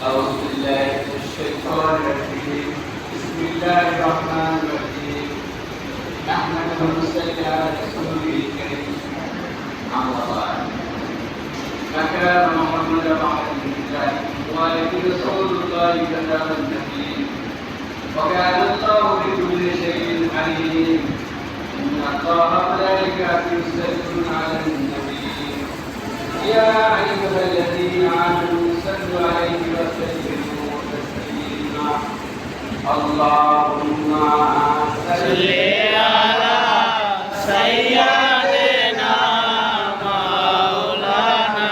أعوذ بالله من الشيطان الرجيم. بسم الله الرحمن الرحيم. نحمده ونصلي على رسوله الكريم. أما بعد. فكان محمد عبد الله وآله رسول الله كلام النبي وكان الله بكل شيء عليم. إن الله وملائكته يصلون على النبي. يا أيها الذين آمنوا عليه وسلموا تسليما اللهم صل على سيدنا مولانا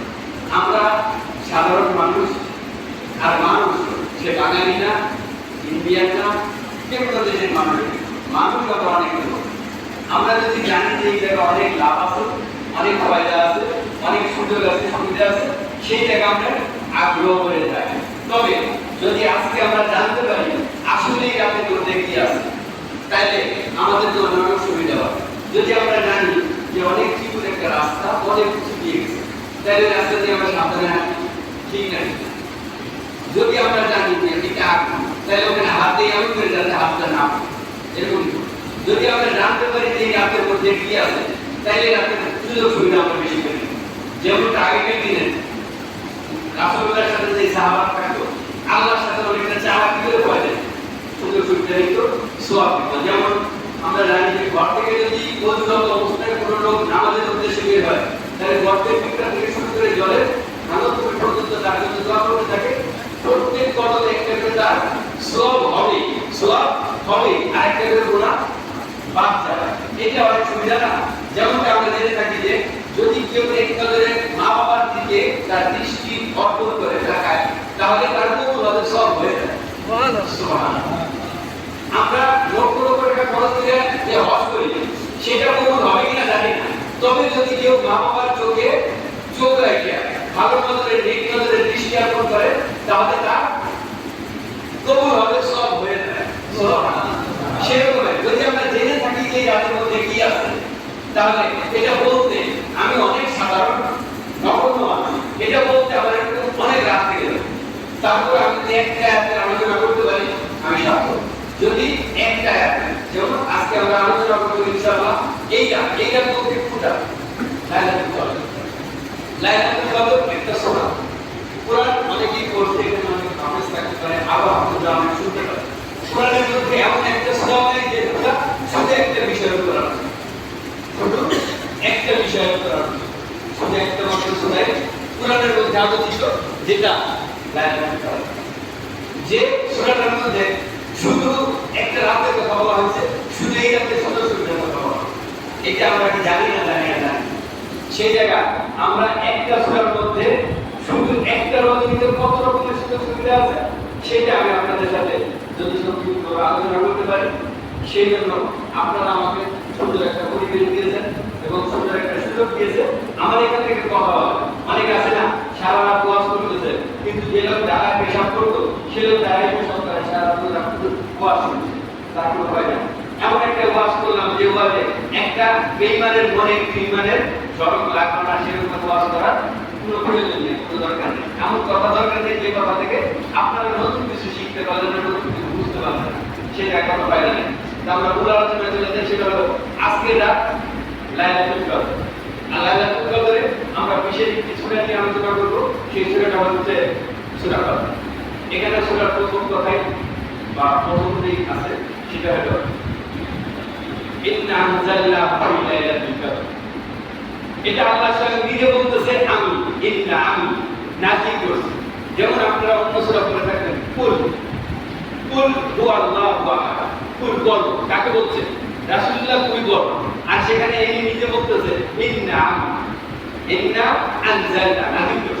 আমরা সাধারণ মানুষ আর মানুষ, সে বাঙালি না, ইন্ডিয়ান না যে কোনো দেশের মানুষ মানুষ আমরা অনেক আমরা যদি জানি যে এই জায়গায় অনেক লাভ আছে, অনেক ফায়দা আছে, অনেক সুযোগ আছে, সুবিধা আছে, সেই জায়গা আমরা আগ্রহ করে যাই তবে যদি আজকে আমরা জানতে পারি, আসলেই রাতের মধ্যে কি আছে তাইলে আমাদের জন্য অনেক সুবিধা হবে। যদি আমরা জানি যে অনেক চিকুর একটা রাস্তা, অনেক কিছু তাহলে রাস্তা আমরা সাবধানে ঠিক না ঠিক না? যদি আমরা জানি যে এটা তাহলে ওখানে হাত দিয়ে এমন করে যাতে হাতটা না এরকম যদি আমরা জানতে পারি যে এই রাতের মধ্যে কি আছে, তাহলে রাতের সুযোগ সুবিধা আমরা বেশি করি যেমনটা আগেকার দিনে রাসূলুল্লাহর সাথে যে সাহাবা থাকতো, আল্লাহর সাথে অনেকটা চাওয়া কি করে পাওয়া যায়? সুযোগ সুবিধা দিত সোয়াব যেমন আমরা জানি যে ঘর থেকে যদি অবস্থায় কোনো লোক নামাজের উদ্দেশ্যে বের হয় তাহলে ঘর থেকে শুরু করে জলের পর্যন্ত তার থাকে। প্রত্যেক তার হবে। হবে গোনা বাদ যাবে এটা অনেক সুবিধা না? যেমনটা আমরা জেনে থাকি যে, যদি কেউ মা বাবার দিকে তার দৃষ্টি অর্পণ করে তাকায়, তাহলে তার হবে সব হয়ে যায়। আমরা খরচ যে হজ করি। সেটা হবে কিনা না তবে যদি কেউ মা বাবার চোখে চোখ রাখে, ভালো নজরে নেক নজরে দৃষ্টি আকর্ষণ করে, তাহলে তার কবুল হবে, সব হয়ে যায়। সেরকম যদি আমরা জেনে থাকি যে মধ্যে কি আছে, তাহলে এটা বলতে আমি অনেক সাধারণ এটা বলতে আমার একটু অনেক রাত থেকে তারপর আমি একটা আয়াতের আলোচনা করতে পারি, আমি যদি একটা আয়াত যেমন আজকে আমরা আলোচনা করব ইনশাআল্লাহ এইটা এইটা বলতে কোনটা? লাইলাতুল লাইলাতুল কদর একটা সোনা কোরআন অনেকেই পড়তে অনেক কমেন্টস থাকতে পারে, আবার আমরা অনেক শুনতে পারি কোরআনের মধ্যে এমন একটা সোনা নেই যে শুধু একটা বিষয়ের উপর শুধু একটা বিষয়ের উপর আলোচনা শুধু একটা মাত্র সোনাই কোরআনের মধ্যে আলোচিত যেটা লাইলাতুল কদর যে সূরাটার মধ্যে শুধু একটা রাতের কথা বলা হয়েছে, শুধু এই রাতে সুবিধার কথা বলা এটা আমরা কি জানি না জানি না জানি। সেই জায়গা আমরা একটা সূরার মধ্যে শুধু একটা রজনীতে কত রকমের সুযোগ সুবিধা আছে? সেটা আমি আপনাদের সাথে যদি সংক্ষিপ্ত আলোচনা করতে পারি। সেই জন্য আপনারা আমাকে সুন্দর একটা পরিবেশ দিয়েছেন এবং সুন্দর একটা সুযোগ দিয়েছে আমার এখান থেকে কথা অনেক আছে না? সারা রাত করতেছে। কিন্তু যে লোক দাঁড়ায় পেশাব করতো সে লোক দাঁড়ায় পেশাব করে সারা রাত ওয়াজ কোনো ভয় নেই এমন একটা ওয়াজ করলাম যে ওয়াজে একটা বেইমানের মনে বেইমানের সড়ক লাগল না সেরকম ওয়াজ করার কোনো প্রয়োজন নেই কোনো দরকার নেই। এমন কথা দরকার নেই যে কথা থেকে আপনারা নতুন কিছু শিখতে পারলেন না, নতুন কিছু বুঝতে পারলেন না। সেটা ফায়দা নেই আমরা মূল আলোচনা চলে যাই সেটা হলো আজকের রাত লাইলাতুল কদর। আর লাইলাতুল কদরে আমরা বিশেষ সূরা নিয়ে আলোচনা করব। সেই সূরাটা হচ্ছে সূরা এখানে প্রথম কথাই বা প্রথম দিক আছে, সেটা হলো এটা আল্লাহ নিজে বলতেছে, আমি ইন্না আমি করছি। যেমন আপনারা অন্য সূরা পড়ে থাকবেন, কুল। কুল হু আল্লাহু কুল বল। কাকে বলছে? রাসূলুল্লাহ কুল বল। আর সেখানে এই নিজে বলতেছে, ইন্না ইন্না আনজালনা নাযিল করছি।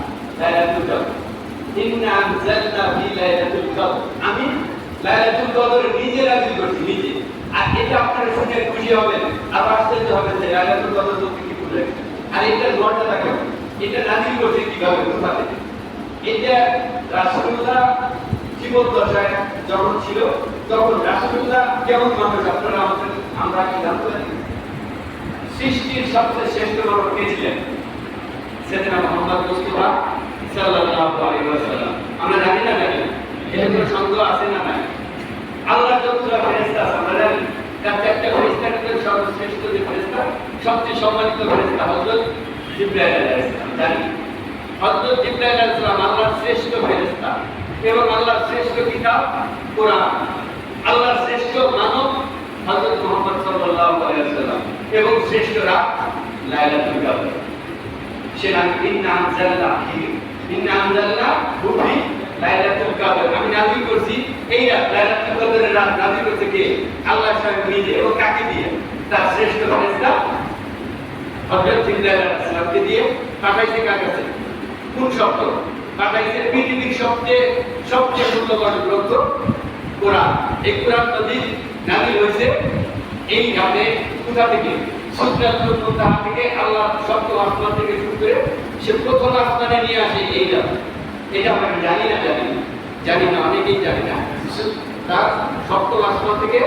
লাইলাতুল কদর। ইন্না আনজালনা ফি লাইলাতুল কদর। আমি লাইলাতুল কদর নিজে নাযিল করছি, নিজে। আর এটা আপনারা শুনে খুশি হবেন, আর আশ্চর্য হবেন যে লাইলাতুল কদর বলতে কি করে আর এটা গড়টা দেখো এটা নাযিল করছে কীভাবে? কোথা থেকে? এটা রাসূলুল্লাহ জীবন দশায় যখন ছিল, তখন রাসূলুল্লাহ কেমন মানুষ? আপনারা আমাদের, আমরা কি জানতে পারি? সৃষ্টির সবচেয়ে শ্রেষ্ঠ মানুষ কে ছিলেন? সেদিনা মোহাম্মদ মুস্তাফা। সাল্লাল্লাহু আলাইহি ওয়াসাল্লাম। জানি না জানি আছে না নাই আল্লাহ একটা ফেরেশতা শ্রেষ্ঠ ফেরেশতা এবং আল্লাহর শ্রেষ্ঠ কিতাব কোরআন। আল্লাহর শ্রেষ্ঠ মানব হযরত মুহাম্মদ সাল্লাল্লাহু এবং শ্রেষ্ঠ রাত লাইলাতুল কদর। আনজালনা ফি ইন্না আনজালনা ফি লাইলাতুল কদর। আমি নাযিল করছি, এই লাইলাতুল কদরের নাযিল করতে কে? আল্লাহ স্বয়ং নিজে এবং কাকে দিয়ে? তার শ্রেষ্ঠ ফেরেশতা হযরত জিবরাইল আলাইহিস সালামকে দিয়ে পাঠাইছে কার কাছে? কোন শব্দ? পাঠাইছে পৃথিবীর সবচেয়ে সবচেয়ে মূল্যবান গ্রন্থ, কোরআন। এই কোরআন নদীর নাজিল হয়েছে এই ঘাটে কোথা থেকে? থেকে আল্লাহ সপ্তম আসমান থেকে শুরু করে সে প্রথম আসমানে নিয়ে আসে এই এটা আমরা জানি না জানি না জানি না অনেকেই জানি না তার সপ্তম আসমান থেকে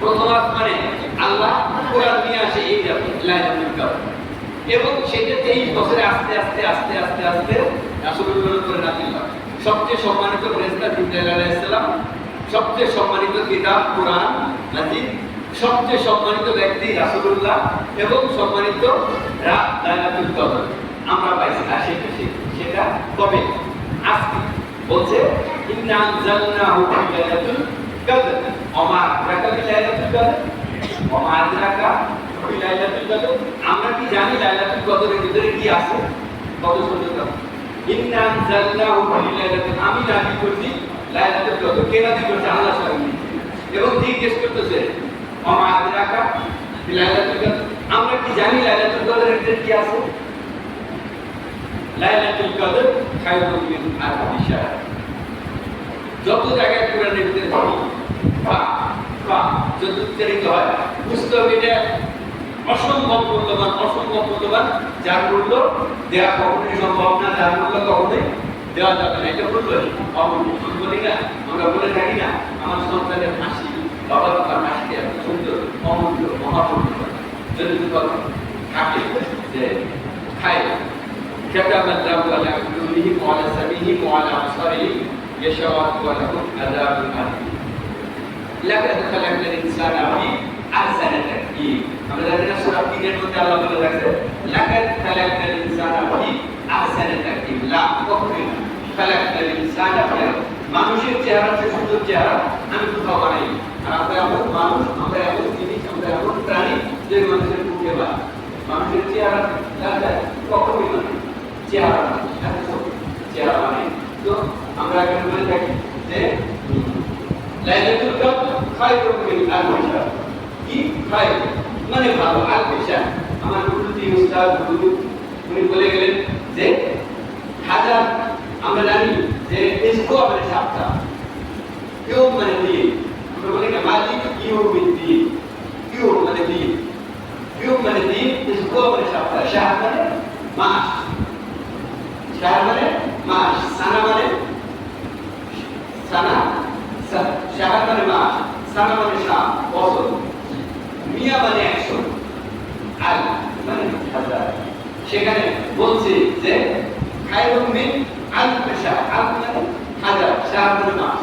প্রথম আসমানে আল্লাহ কোরআন নিয়ে আসে এই রাত লাইলাতুল এবং সেটা তেইশ বছরে আস্তে আস্তে আস্তে আস্তে আস্তে রাসূলুল্লাহ করে নাজিল হয় সবচেয়ে সম্মানিত ফেরেশতা জিবরাইল আলাইহিস সালাম, সবচেয়ে সম্মানিত কিতাব কোরআন, নাজিল। সবচেয়ে সম্মানিত ব্যক্তি রাসূলুল্লাহ এবং সম্মানিত আমরা পাইছি আর সেটা সেটা কবে? আজকে বলছে আমরা কি জানি লাইলাতুল কদরের ভিতরে কি আছে? কত সুন্দর ইন্না লাইলাতুল আমি নাযিল করছি লাইলাতুল কদর। কে নাযিল করছে? আল্লাহ এবং জিজ্ঞেস করতেছে আমরা কি জানি লাইলাতুল কদরের ভিতরে কি আছে? লাইলাতুল কদর খায়রুম মিন আলফি শাহর যত জায়গায় কোরআনের ভিতরে বা বা যত উচ্চারিত হয় বুঝতে এটা অসম্ভব মূল্যবান অসম্ভব মূল্যবান যার মূল্য দেওয়া কখনোই সম্ভব না, যার মূল্য কখনোই দেওয়া যাবে না। এটা মূল্য অমূল্য বলি না আমরা বলে থাকি না, আমার সন্তানের হাসি বাবা তোমার হাসি এত সুন্দর অমূল্য মহামূল্য যদি কথা থাকে যে খায় كتب الله على قلوبهم وعلى سمعهم وعلى أبصارهم يشاء ولهم عذاب أليم لقد خلقنا الإنسان في أحسن تقويم আমরা জানি না সূরা তিনের মধ্যে আল্লাহ বলে রাখছে লাকাদ খালাকনাল ইনসানা ফি আহসানি তাকওয়িম লা কখনোই না খালাকনাল ইনসানা ফি মানুষের চেহারা চেয়ে সুন্দর চেহারা আমি কোথাও বানাই আর আমরা এমন মানুষ আমরা এমন জিনিস আমরা এমন প্রাণী যে মানুষের মুখে বা মানুষের চেহারা দেখা কখনোই না চেহারা না, এত ছোট চেহারা মানে তো আমরা এখানে বলে থাকি যে লাইলাতুল কদর খায়রুম মিন আলফি শাহর কি খায় মানে ভালো আলফি শাহর আমার গুরুজি উস্তাদ গুরু উনি বলে গেলেন যে হাজার আমরা জানি যে ইসকো মানে সাতটা কেউ মানে দিন আমরা বলি না মালিক ইউ দিন কেউ মানে দিন কেউ মানে দিন ইসকো মানে সাতটা শাহ মানে মাস শাহ মানে মাস সানা মানে সানা সা- মানে মাস সানা মানে শাহ বছর মিয়া মানে একশো আল মানে হাজার সেখানে বলছে যে খায়রুম মিন আলফি শাহ আলফ মানে হাজার শাহ মানে মাস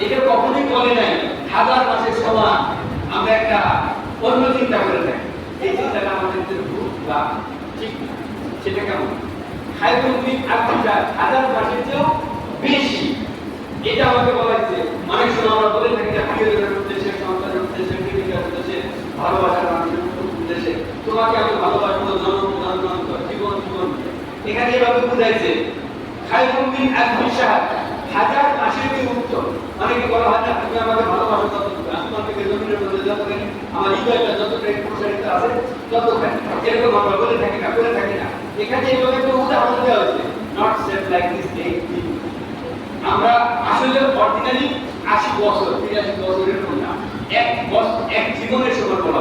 এটা কখনোই বলে নাই। হাজার মাসের সমান। আমরা একটা অন্য চিন্তা করে থাকি। এই চিন্তাটা আমাদের ভুল বা ঠিক সেটা কেমন? খায়রুম মিন হাজার মাসের চেয়েও বেশি। এটা আমাকে বলা হচ্ছে অনেক সময় আমরা বলে থাকি যে প্রিয়জনের উদ্দেশ্যে, সন্তানের উদ্দেশ্যে, প্রেমিকার উদ্দেশ্যে, ভালোবাসার মানুষের উদ্দেশ্যে, তোমাকে আমি ভালোবাসবো, জন্ম জন্ম জীবন জীবন। এখানে এভাবে বুঝাইছে মিন আলফি হাজার মাসের চেয়ে অনেকে বলা, হয় না তুমি আমাকে ভালোবাসো থেকে। আমার বলে বলে আসলে অর্ডিনারি আশি বছর, তিরাশি বছরের না। এক বছর এক জীবনের সময় বলা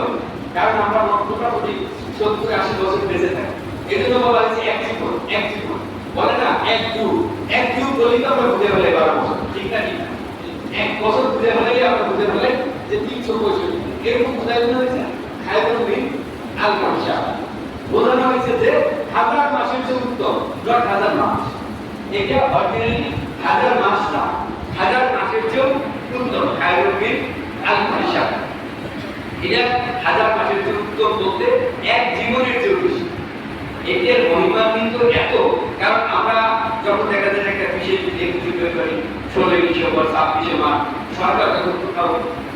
কারণ আমরা মোটামুটি সত্তর, আশি বছর বেঁচে থাকি। এই জন্য বলা হয়েছে এক জীবন এক জীবন। বলে না, এক যুগ। এক যুগ বলেই তো আমরা বুঝে ফেলে বারো বছর। ঠিক না? এক বছর বুঝে ফেলে আমরা বুঝে ফেলে যে তিনশো পঁয়ষট্টি। এরকম জন্য হয়েছে? আল মাসা বোঝানো হয়েছে যে হাজার মাসের চেয়ে উত্তম নট হাজার মাস। এটা অর্ডিনারি হাজার মাস না, হাজার মাসের চেয়েও উত্তম আল মাসা এটা হাজার মাসের চেয়ে উত্তম বলতে এক জীবনের চেয়ে বেশি এটার মহিমা কিন্তু এত, কারণ আমরা যখন দেখা যায় একটা বিশেষ ষোলোই ডিসেম্বর, ছাব্বিশে মার্চ, সরকার যখন কোথাও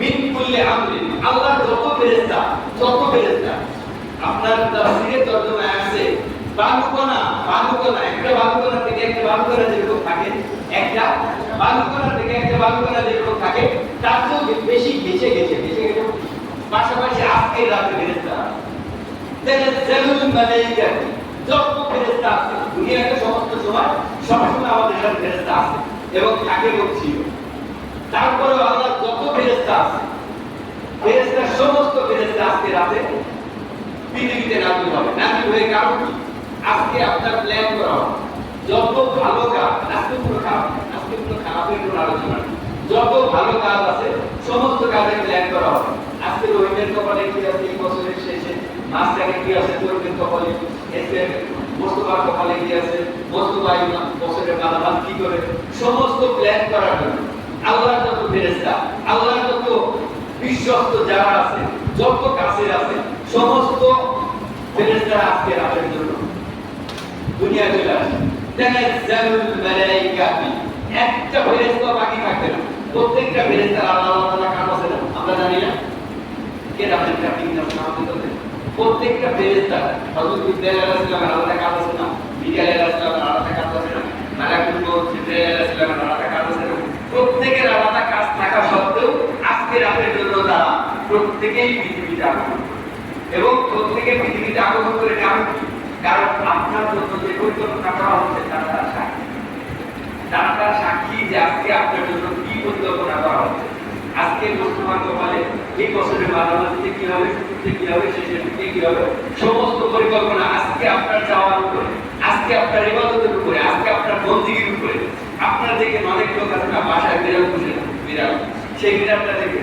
মিন কুল্লি আমরি আল্লাহ যত ফেরেশতা যত ফেরেশতা, আপনার তাফসীরে তরজমায় আছে, বালুকণা বালুকণা, একটা বালুকণা থেকে একটা বালুকণা যেরকম থাকে, একটা বালুকণা থেকে একটা বালুকণা যেরকম থাকে, তার তো বেশি ঘেঁচে গেছে ঘেঁচে গেছে পাশাপাশি আজকে রাতে ফেরেশতা। তেনাজ্জালুল মালাইকাতু যত ফেরেশতা আছে, দুনিয়াতে সমস্ত সময় সবসময় আমাদের সাথে ফেরেশতা আছে। এবং তাকে বলছিও তারপরে আল্লাহ যত ফেরেশতা আছে, ফেরেশতা সমস্ত ফেরেশতা আজকে রাতে পৃথিবীতে নাজিল হবে। নাজিল হয়ে কারণ আজকে আপনার প্ল্যান করা হবে। যত ভালো কাজ, আজকে পুরো খারাপ আজকে পুরো খারাপের কোনো আলোচনা যত ভালো কাজ আছে, সমস্ত কাজের প্ল্যান করা হবে। আজকে রোহিতের কপালে কি আছে? এই বছরের শেষে মাসটাকে কি আছে? তরুণের কপালে এসে মোস্তফার কপালে কি আছে? মোস্তফা বছরের মালামাল কি করে? সমস্ত প্ল্যান করার জন্য। আল্লাহর যত ফেরেশতা, আল্লাহর যত বিশ্বস্ত যারা আছে, যত কাছের আছে, সমস্ত আজকে রাতের জন্য দুনিয়া চলে আসে। মালাইকাতি একটা ফেরেশতা বাকি না। প্রত্যেকটা ফেরেশতা আলাদা আলাদা কাজ আছে না? আমরা জানি না। কে রাতের না আমাদের প্রত্যেকটা ফেরেশতা, হযরত ইব্রাহিম আলাইহিস কাজ আছে না? মিকাইল আলাইহিস কাজ আছে না? মালাকুল মউত আলাইহিস আলাদা কাজ আছে না প্রত্যেকের আলাদা কাজ থাকা সত্ত্বেও আজকে রাতের জন্য তারা প্রত্যেকেই পৃথিবীতে আগমন এবং প্রত্যেকে পৃথিবীতে আগমন করে কারণ? কারণ আপনার জন্য যে পরিকল্পনা করা হচ্ছে তারা তার সাক্ষী। তারা তার সাক্ষী যে আজকে আপনার জন্য কি পরিকল্পনা করা হচ্ছে। আজকে মুসলমান কপালে এই বছরের মাঝামাঝিতে কি হবে শুরুতে কি হবে শেষের দিকে কি হবে সমস্ত পরিকল্পনা আজকে আপনার চাওয়ার উপরে, আজকে আপনার ইবাদতের উপরে, আজকে আপনার বন্দিগির উপরে। আপনার দেখে অনেক লোক আছে না, বাসায় বিড়াল পুষে, বিড়াল। সেই বিড়ালটা দেখে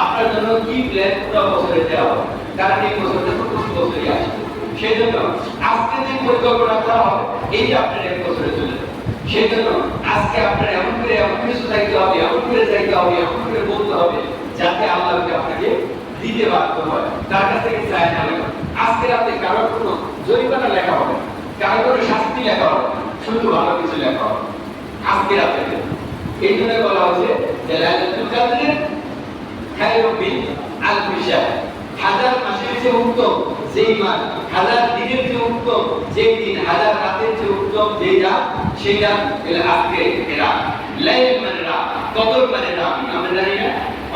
আপনার জন্য কি প্ল্যান পুরো বছরে দেওয়া? কারণ এই বছরটা তো প্রতি বছরই আসে। সেই জন্য আজকে যে পরিকল্পনা করা হবে, এই যে আপনার এক বছরে চলে সেই জন্য আজকে আপনার এমন করে এমন কিছু চাইতে হবে, এমন করে চাইতে হবে, এমন করে বলতে হবে, যাতে আল্লাহকে আপনাকে দিতে বাধ্য হয়। তার কাছ থেকে চায় না লেখা। আজকে রাতে কারোর কোনো জরিমানা লেখা হবে কারোর কোনো শাস্তি লেখা হবে শুধু ভালো কিছু লেখা হবে আজকে রাতে। এই জন্য বলা হচ্ছে যে, লাইলাতুল কাদরের খায়রুবিন হাজার মাসের চেয়ে উত্তম যেই মাস, হাজার দিনের চেয়ে উত্তম যেই দিন, হাজার রাতের চেয়ে উত্তম যেই রাত, সেই রাত আজকে এরা। লাইল মানে রাত কদর মানে রাত, আমরা জানি না।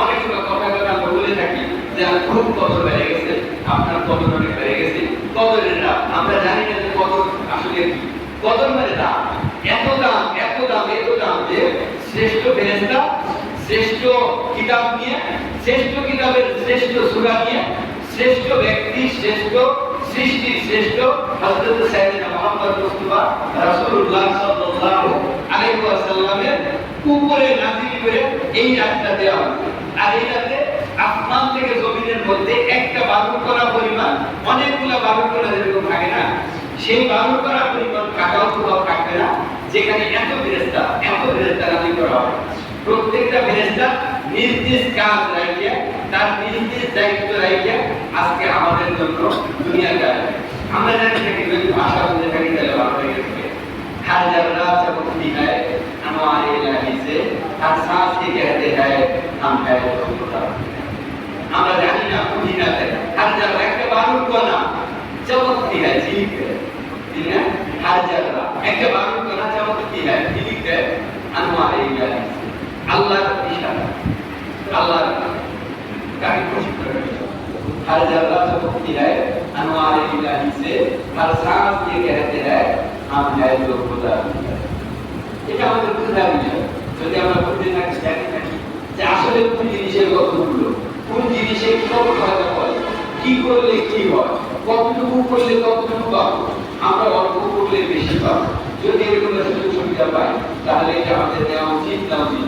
অনেক সময় কথা কথা আমরা বলে থাকি যে খুব কদর বেড়ে গেছে, আপনার কদর অনেক বেড়ে গেছে। কদরের রাত, আমরা জানি না যে কদর আসলে কি। কদর মানে রাত এত দাম এত দাম এত দাম যে শ্রেষ্ঠ ফেরেস্তা শ্রেষ্ঠ কিতাব নিয়ে, শ্রেষ্ঠ কিতাবের শ্রেষ্ঠ সূরা নিয়ে, শ্রেষ্ঠ ব্যক্তি শ্রেষ্ঠ, সৃষ্টি শ্রেষ্ঠ হযরত সাইয়েদনা মুহাম্মদ মুস্তাফা রাসূলুল্লাহ সাল্লাল্লাহু আলাইহি ওয়াসাল্লামের উপরে নাযিল করে এই রাতটা দেওয়া আর এই রাতে আসমান থেকে জমিনের মধ্যে একটা বালু করা পরিমাণ, অনেকগুলা বালু করা যেরকম থাকে না, সেই বালু করা পরিমাণ কাকাও কোথাও থাকবে না, যেখানে এত ফেরেস্তা এত ফেরেস্তা নাযিল করা হবে প্রত্যেকটা ফেরেশতা নিজ নিজ কাজ রাখিয়া তার নিজ নিজ দায়িত্ব রাখিয়া আজকে আমাদের জন্য দুনিয়াতে আসবে আমরা জানি থাকি যদি ভাষা বলতে থাকি তাহলে ভালো হয়ে গেছে हर जर्रा चमकती है हमारे इलाही से हर सांस के कहते हैं हम है तो खुदा আমরা জানি না বুঝি না তাই हर जर्रा একটা বালুর কণা चमकती है ठीक है ठीक है हर जर्रा একটা বালুর কণা चमकती है ठीक है हमारे इलाही से আল্লাহর ইশারা আল্লাহর কাকে খুশি করে हर जर्रा चमकती है अनवार इलाही से हर सांस ये कहते हैं हम है जो खुदा এটা আমাদের বুঝতে হবে যদি আমরা বুঝতে থাকি জানি থাকি যে আসলে কোন জিনিসের কতগুলো কোন জিনিসের কত ফায়দা হয় কি করলে কি হয় কতটুকু করলে কতটুকু পাবো আমরা অল্প করলে বেশি পাবো যদি এরকম সুযোগ সুবিধা পাই তাহলে এটা আমাদের নেওয়া উচিত না উচিত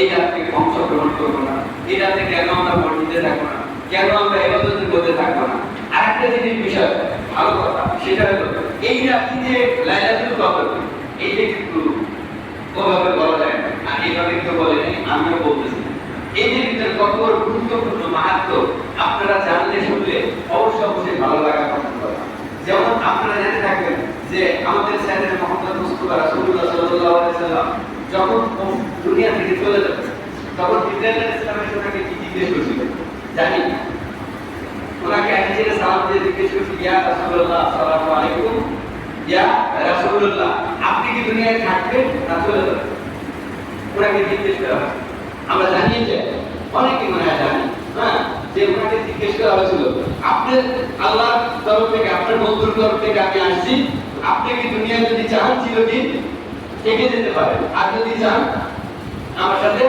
এই রাতে অংশগ্রহণ করব না। এই রাতে কেন আমরা মসজিদে থাকব না? কেন আমরা এবাদতের মধ্যে থাকব না? আরেকটা জিনিস বিষয়, ভালো কথা, সেটা হলো, এই রাতে যে লাইলাতুল কদর এইটা কিন্তু ওভাবে বলা যায় না। আর এইভাবে কেউ বলে নাই, আমিও বলতেছি এই যে কত গুরুত্বপূর্ণ মাহাত্ম আপনারা জানলে, শুনলে অবশ্যই অবশ্যই ভালো লাগা কথা যেমন আপনারা জেনে থাকবেন যে আমাদের স্যারের মোহাম্মদ মুস্তফা রাসূলুল্লাহ সাল্লাল্লাহু যখন দুনিয়া থেকে চলে যাবে, তখন ইব্রাহিম আলাইহিস সালামের কি জিজ্ঞেস করেছিল? জানি ওনাকে নিজের সালাম দিয়ে জিজ্ঞেস করেছিল ইয়া রাসূলুল্লাহ সাল্লাল্লাহু আলাইকুম। ইয়া রাসূলুল্লাহ, আপনি কি দুনিয়ায় থাকবেন না চলে যাবেন? ওনাকে জিজ্ঞেস করা হয়। আমরা জানি যে অনেকে মনে হয় জানি হ্যাঁ যে ওনাকে জিজ্ঞেস করা হয়েছিল, আপনি আল্লাহর তরফ থেকে, আপনার বন্ধুর তরফ থেকে আমি আসছি, আপনি কি দুনিয়ায় যদি চান চিরদিন থেকে যেতে পারেন। আর যদি চান, আমার সাথে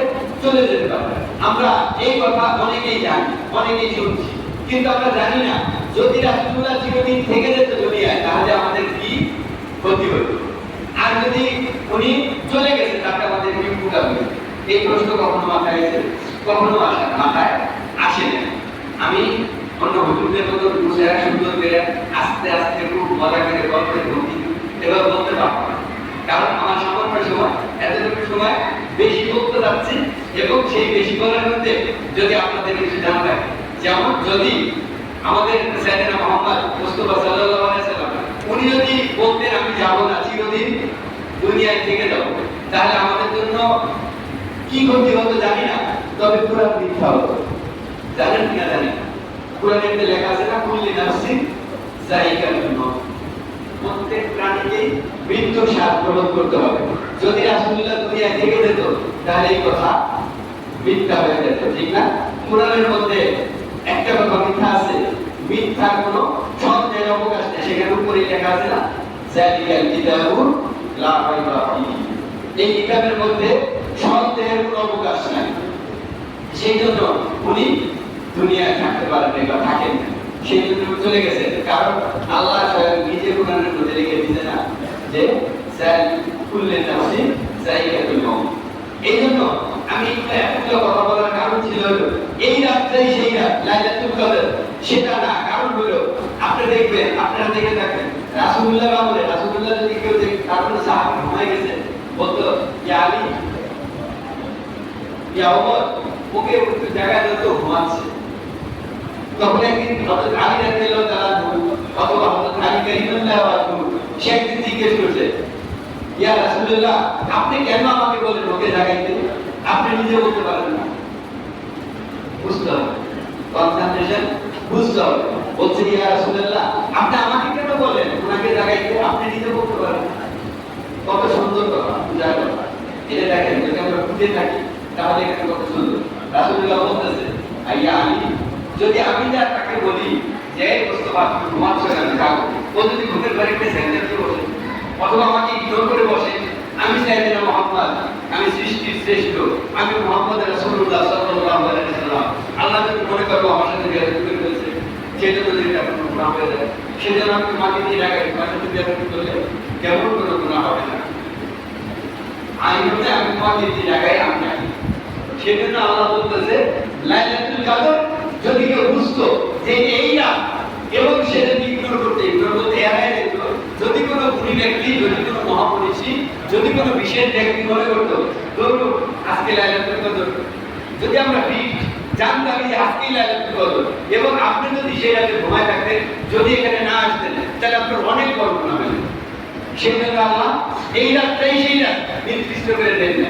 চলে যেতে পারেন। আমরা এই কথা অনেকেই জানি, অনেকেই শুনছি। কিন্তু আমরা জানি না, যদি রাসূলুল্লাহ চিরদিন থেকে যেত দুনিয়ায়, তাহলে আমাদের কি ক্ষতি হতো? আর যদি উনি চলে গেছে, তাহলে আমাদের কি উপকার হবে এই প্রশ্ন কখনো মাথায় এসে, কখনো আসে মাথায় আসে না। আমি অন্য হুজুরদের মতো বুঝারা সুন্দর করে আস্তে আস্তে খুব মজা করে গল্পের ভঙ্গি এবার বলতে পারব কারণ আমার সময় এতটুকু সময় বেশি যাচ্ছি এবং সেই বেশি মধ্যে যদি আপনাদের কিছু জানা যেমন যদি আমাদের মোহাম্মদ মুস্তাফা সাল্লাম, উনি যদি বলতেন, আমি যাব না চিরদিন দুনিয়ায় থেকে যাব, তাহলে আমাদের জন্য কি ক্ষতি হতো জানি না, তবে পুরা মিথ্যা হতো। জানেন কি না জানেন? কোরআনে লেখা আছে, না কুল্লি নাফসিন প্রত্যেক প্রাণীকেই মৃত্যুর স্বাদ গ্রহণ করতে হবে। যদি রাসূলুল্লাহ দুনিয়ায় থেকে যেত, তাহলে এই কথা মিথ্যা হয়ে যেত, ঠিক না? কোরআনের মধ্যে একটা কথা মিথ্যা আছে, মিথ্যার কোনো সন্দেহের অবকাশ নেই। সেখানে উপরে লেখা আছে না জালিকাল কিতাবু লা এই কিতাবের মধ্যে সন্দেহের কোনো অবকাশ নাই। সেই জন্য উনি দুনিয়ায় থাকতে পারেন বা থাকেন না। সেই জন্য চলে গেছেন কারণ আল্লাহ স্বয়ং নিজে কোরআনের মধ্যে লিখে দিতে না যে, স্যার, খুললেন না উনি জায়গাতুল মউত এই জন্য আমি এতগুলো কথা বলার কারণ ছিল এই রাতটাই সেই রাত, লাইলাতুল কদর, সেটা না, কারণ হলো আপনি দেখবেন, আপনারা দেখে থাকবেন, রাসূলুল্লাহ আমলে রাসূলুল্লাহ যদি কেউ দেখে তারপরে সাহাবী ঘুমায় গেছে, বলতো, ইয়া ইয়া ওকে একটু জায়গা দিত ঘুমাচ্ছে। তখন আপনি কেন আমাকে বলেন ওকে জাগাইতে? আপনি নিজে বলতে পারেন না। বুঝতে হবে। বুঝতে হবে। বলছে, ইয়া রাসূলুল্লাহ, আপনি আমাকে কেন বলেন? ওনাকে জাগাইতে আপনি নিজে বলতে পারেন কত সুন্দর কথা পূজার কথা। এটা দেখেন, যদি আমরা খুঁজে থাকি, তাহলে এখানে কত সুন্দর। রাসূলুল্লাহ বলতেছে, আইয়া আলী যদি আমি যা তাকে বলি যে মুস্তফা তুমি ঘুমাচ্ছ কেন? যাও। ও যদি ঘুমের বাড়িতে সেন্টার দিয়ে বসে অথবা আমাকে ইগনোর করে বসে, আমি সাইয়েদনা মুহাম্মদ, আমি সৃষ্টির শ্রেষ্ঠ, আমি মুহাম্মদ রাসূলুল্লাহ সাল্লাল্লাহু আলাইহি আল্লাহ যদি মনে করব আমার সাথে বিয়ে করে ফেলছে সেটা যদি এটা কোনো গুনাহ হয়ে যায় সেজন্য আমি তোমাকে দিয়ে রাখাই তোমার সাথে বিয়ে করলে কেমন কোনো গুনাহ হবে না? আইন হচ্ছে আমি তোমাকে দিয়ে রাখাই আমি জানি। সেজন্য আল্লাহ বলতেছে, লাইলাতুল কদর যদি কেউ বুঝতো যে এই রাত এবং সে যদি করতে করতে এড়াই যেত, যদি কোনো গুণী ব্যক্তি, যদি কোনো মহামনীষী যদি কোনো বিশেষ ব্যক্তি মনে করতো, ধরুন, আজকে লাইলাতুল কদর যদি আমরা ফিট জানতাম যে আজকেই লাইলাতুল কদর এবং আপনি যদি সেই রাতে ঘুমায় থাকতেন, যদি এখানে না আসতেন, তাহলে আপনার অনেক বড় গুণা যেত। সেই জন্য আল্লাহ এই রাতটাই সেই রাত নির্দিষ্ট করে দেন না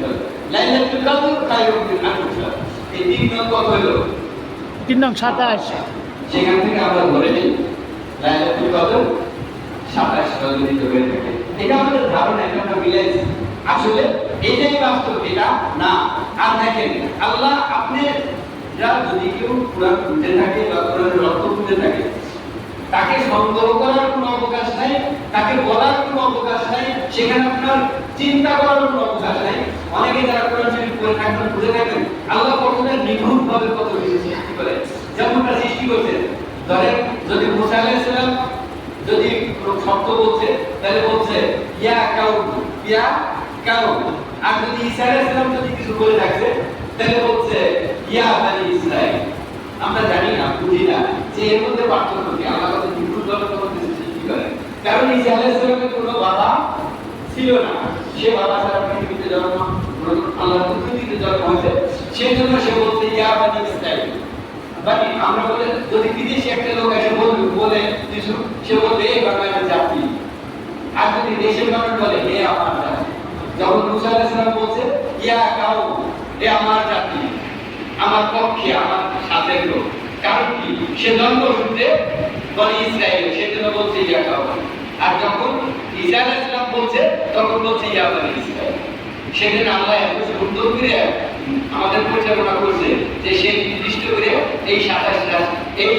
লাইলাতুল কদর খায়রুম মিন আলফি এই তিন নম্বর হলো? তিন নং সাতাশ। সেখান থেকে আমরা ধরে নিই। লাইলাতুল কদর সাতাশ রজনীতে হয়ে থাকে। এটা আমাদের ধারণা এটা আমরা মিলাইছি আসলে এটাই বাস্তব এটা না। আর দেখেন আল্লাহ আপনি যা যদি কেউ কোরআন খুঁজে থাকে বা কোরআনের অর্থ খুঁজে থাকে তাকে সন্দেহ করার কোনো অবকাশ নাই তাকে বলার কোনো অবকাশ নাই সেখানে আপনার চিন্তা করার কোনো অবকাশ নাই। অনেকে যারা কোরআন শরীফ পড়ে থাকবেন বুঝে থাকবেন আল্লাহ কতটা নিখুঁত ভাবে কত কিছু সৃষ্টি করে। যেমনটা সৃষ্টি করছেন ধরেন, যদি মুসা আলাইহিস যদি শব্দ বলছে, তাহলে বলছে, ইয়া কাউ ইয়া কাউ আর যদি ঈসা আলাইহিস যদি কিছু বলে থাকছে, তাহলে বলছে, ইয়া বানি ইসরাইল আমরা জানি না, বুঝি না, যে এর মধ্যে পার্থক্য কি? আল্লাহ কত নিখুঁত ভাবে কত কিছু সৃষ্টি করে কারণ ঈসা আলাইহিস কোনো বাবা ছিল না। সে বাবা ছাড়া পৃথিবীতে জন্ম আল্লাহর পৃথিবীতে জন্ম হয়েছে সেই জন্য সে বলছে, ইয়া বানি ইসরাইল। বানি আমরা বলে, যদি বিদেশি একটা লোক এসে বলবে বলে কিছু, সে বলবে, এই বাংলাদেশের জাতি। আর যদি দেশের মানুষ বলে, হে আমার জাতি। যখন মুসা আলাইহিস বলছে, ইয়া কাউ হে আমার জাতি, আমার পক্ষে, আমার সাথে লোক কারণ কি? সে জন্মসূত্রে বলে ইসরায়েল সেজন্য বলছে, ইয়া কাউ আর যখন ঈসা আলাইহিস বলছে, তখন বলছে, ইয়া বানি ইসরায়েল সেদিন আল্লাহ এত সুন্দর করে আমাদের পরিচালনা করছে যে সে নির্দিষ্ট করে এই সাতাশ সাতাশটা এই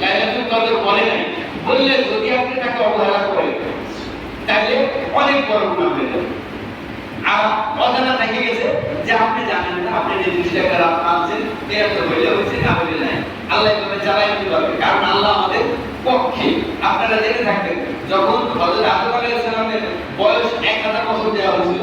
লাইলাতুল বলে নাই। বললে যদি আপনি তাকে অবহেলা করেন, তাহলে অনেক বড় গুনাহ হয়ে যাবে। আর অজানা থেকে গেছে যে আপনি জানেন না, আপনি যে জিনিসটা একটা রাত মানছেন এর তো না নাই। আল্লাহ এভাবে চালাই দিতে পারবে। কারণ আল্লাহ আমাদের পক্ষে। আপনারা জেনে থাকবেন, যখন হযরত আদম বয়স 1000 বছর দেওয়া হয়েছিল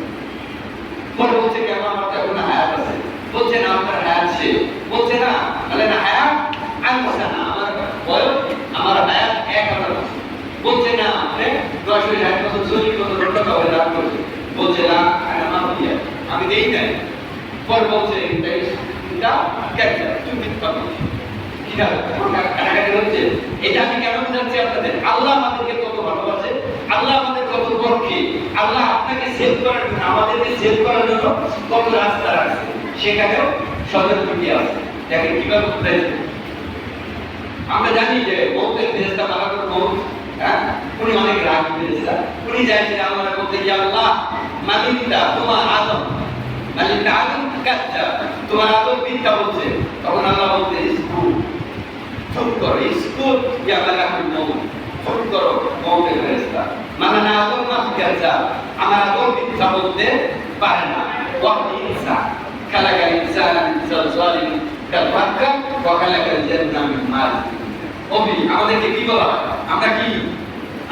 পরে বলছে কেন আমার তো এখন হায়াত আছে? বলছে, না আপনার হায়াত শেষ বলছে, না। তাহলে না, হায়াত আনছে না, আমার বয়স আমার হায়াত এক হাজার বছর। বলছে, না আপনি দশ হয়ে এক বছর, চল্লিশ বছর অন্য কাউকে দান করছে বলছে, না আমি আমার দেই নাই। পরে বলছে এটা কেন তুমি হচ্ছে? এটা আমি কেন বুঝাচ্ছি আপনাদের? আল্লাহ আমাদেরকে কত ভালোবাসে আল্লাহ আমাদের কত পক্ষে আল্লাহ আপনাকে সেভ করার জন্য, আমাদেরকে সেভ করার জন্য কত রাস্তা রাখছে সেখানেও সতর্কটি আছে। দেখেন কীভাবে বুঝাইছে আমরা জানি যে মৌতের ফেরেস্তা মালাকুল মৌত হ্যাঁ? উনি অনেক রাগ ফেরেস্তা উনি চাইছেন আল্লাহ বলতে যে আল্লাহ, মালিকটা তোমার আদম, মালিকটা আদম কাচ্চা, তোমার আদম মিথ্যা বলছে। তখন আল্লাহ বলতে, স্কুল চুপ করো, স্কুল ইয়া মালাকুল মৌত চুপ করো মৌতের ফেরেস্তা মালানা আদম মাফিকাজা আমার আদম মিথ্যা বলতে পারে না। ওয়াহি ইনসান। খালাকা ইনসান মিসাল জালিম কাল ফাক্কা ওয়া খালাকা জান্নাম মাল। ওবি আমাদেরকে কি বলা আমরা কি?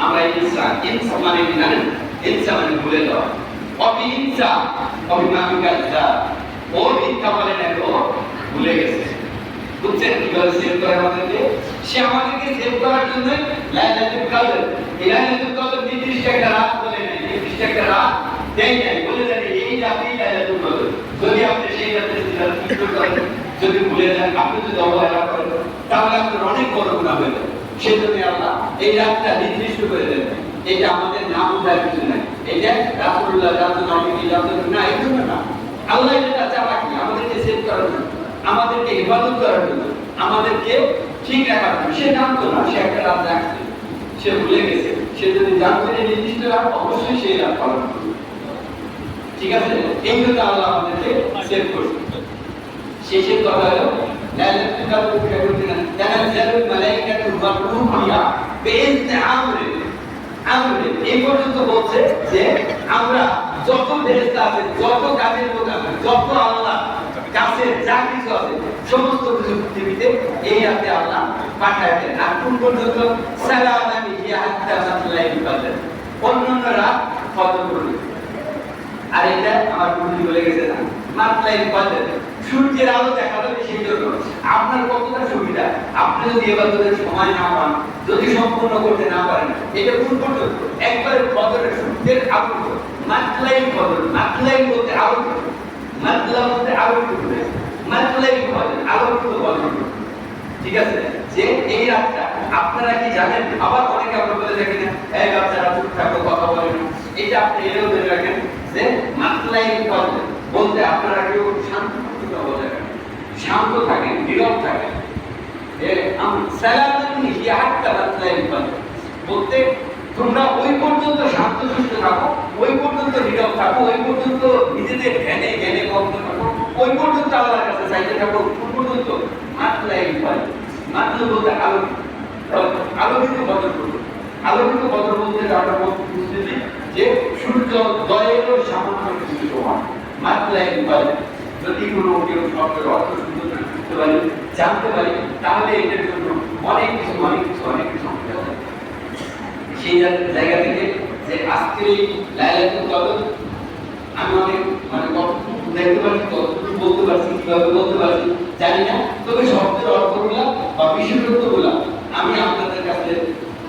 আমরা ইনসান। ইনসান মানে কি জানেন? ইনসান মানে ভুলে যাওয়া। অবি ইনসান অবি মাফিকাজা ও মিথ্যা বলে না ভুলে গেছে। বুঝছেন কীভাবে সেভ করে আমাদেরকে, সে আমাদেরকে সেভ করার জন্য লাইলাতুল কদর। এই লাইলাতুল কদর নির্দিষ্ট একটা রাত বলে নাই নির্দিষ্ট একটা রাত দেয় নাই। বলে দেন এই রাতেই লাইলাতুল কদর। যদি আপনি সেই রাতে যদি ভুলে যান, আপনি যদি অবহেলা করেন, তাহলে আপনার অনেক বড় গুণা হয়ে যাবে। সেজন্য আল্লাহ, এই রাতটা নির্দিষ্ট করে দেন। এটা আমাদের নাম উঠার কিছু নাই। এটা রাসূলুল্লাহ, রাসূল নবী রাসূল না এগুলো না। আল্লাহ এটা চালাকি, আমাদেরকে সেভ করার জন্য। আমাদেরকে ইবাদত করার জন্য। আমাদেরকে ঠিক রাখার জন্য। সে জানতো না, সে একটা রাত রাখছে সে ভুলে গেছে। সে যদি জানতো যে নির্দিষ্ট রাত, অবশ্যই সেই রাত পালন করবে। ঠিক আছে? এই জন্য আল্লাহ আমাদেরকে সেভ করছে। শেষের কথা হলো আমরি যত ফেরেশতা আছে, যত কাজের লোক আছে, যত আল্লাহ কাছে যা কিছু আছে, সমস্ত কিছু পৃথিবীতে এই রাতে আল্লাহ পাঠায় দেন। কোন পর্যন্ত? সালামান হিয়া হাত্তা মাতলাইল কদর অন্যান্য রাত ফজর পর্যন্ত আর এটা আমার বন্ধু বলে গেছে না। মাতলাইল কদর সূর্যের আলো দেখা যাবে সেই জন্য। আপনার কতটা সুবিধা? আপনি যদি এবাদতের সময় না পান, যদি সম্পূর্ণ করতে না পারেন, এটা কোন পর্যন্ত? একবারে কদরের সূর্যের আলো মাতলাইল কদর মাতলাইল বলতে আলো মাতলা বলতে আলো মাতলাইল কদর আলো কদর ঠিক আছে? যে এই রাতটা আপনারা কি জানেন? আবার অনেকে আমরা বলে না এই বাচ্চারা চুপ থাকো কথা বলে না। এটা আপনি এও ধরে রাখেন যে মাতলাই পদ বলতে আপনারা কেউ শান্ত বলে রাখেন শান্ত থাকেন নীরব থাকেন। হিয়া হাত্তা মাতলাই পদ বলতে তোমরা ওই পর্যন্ত শান্ত সুস্থ থাকো, ওই পর্যন্ত নীরব থাকো, ওই পর্যন্ত নিজেদের ধ্যানে, জ্ঞানে মগ্ন থাকো, ওই পর্যন্ত আল্লাহর কাছে চাইতে থাকো কোন পর্যন্ত পদ মাত্র বলতে আলোকিত আলোকিত বদল করব আলোকিত বদল বলতে আমরা যে সূর্য দয়েরও সামান্য কিছু সমান। মাতলাই পদ যদি কোনো কেউ শব্দের অর্থ বুঝতে পারি, জানতে পারি, তাহলে এটার জন্য অনেক কিছু অনেক কিছু অনেক কিছু হয়ে। সেই জায়গা থেকে যে আজকের এই লাইলাতুল কদর, আমি অনেক মানে কতটুকু দেখতে পাচ্ছি, কতটুকু বলতে পারছি, কীভাবে বলতে পারছি, জানি না। তবে শব্দের অর্থগুলা বা বিশেষত্বগুলা আমি আপনাদের কাছে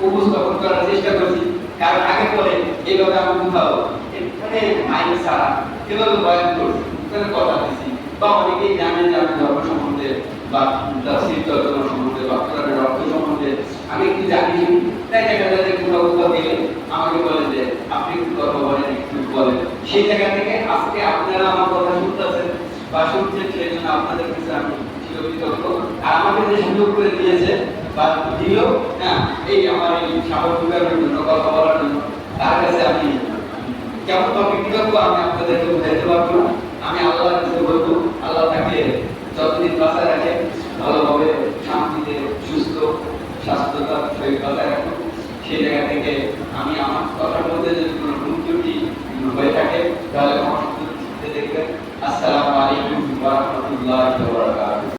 উপস্থাপন করার চেষ্টা করছি। কারণ আগে পরে এইভাবে আমি কোথাও এখানে মাইক ছাড়া এভাবে বয়ান করছি কথা দিচ্ছি। বা অনেকেই জানেন যে আমি ধর্ম আমি একটু হ্যাঁ এই আমার কথা বলার জন্য, তার কাছে আমি আমি আপনাদেরকে পারব আমি আল্লাহর বলব, আল্লাহ তাকে যতদিন বাঁচা রাখেন ভালোভাবে শান্তিতে, সুস্থ স্বাস্থ্যতা শরীর বাঁচা রাখুন। সেই জায়গা থেকে আমি আমার কথার মধ্যে যদি কোনো ভুল হয়ে থাকে, তাহলে আমার দেখবেন। আসসালামু আলাইকুম রহমতুল্লাহ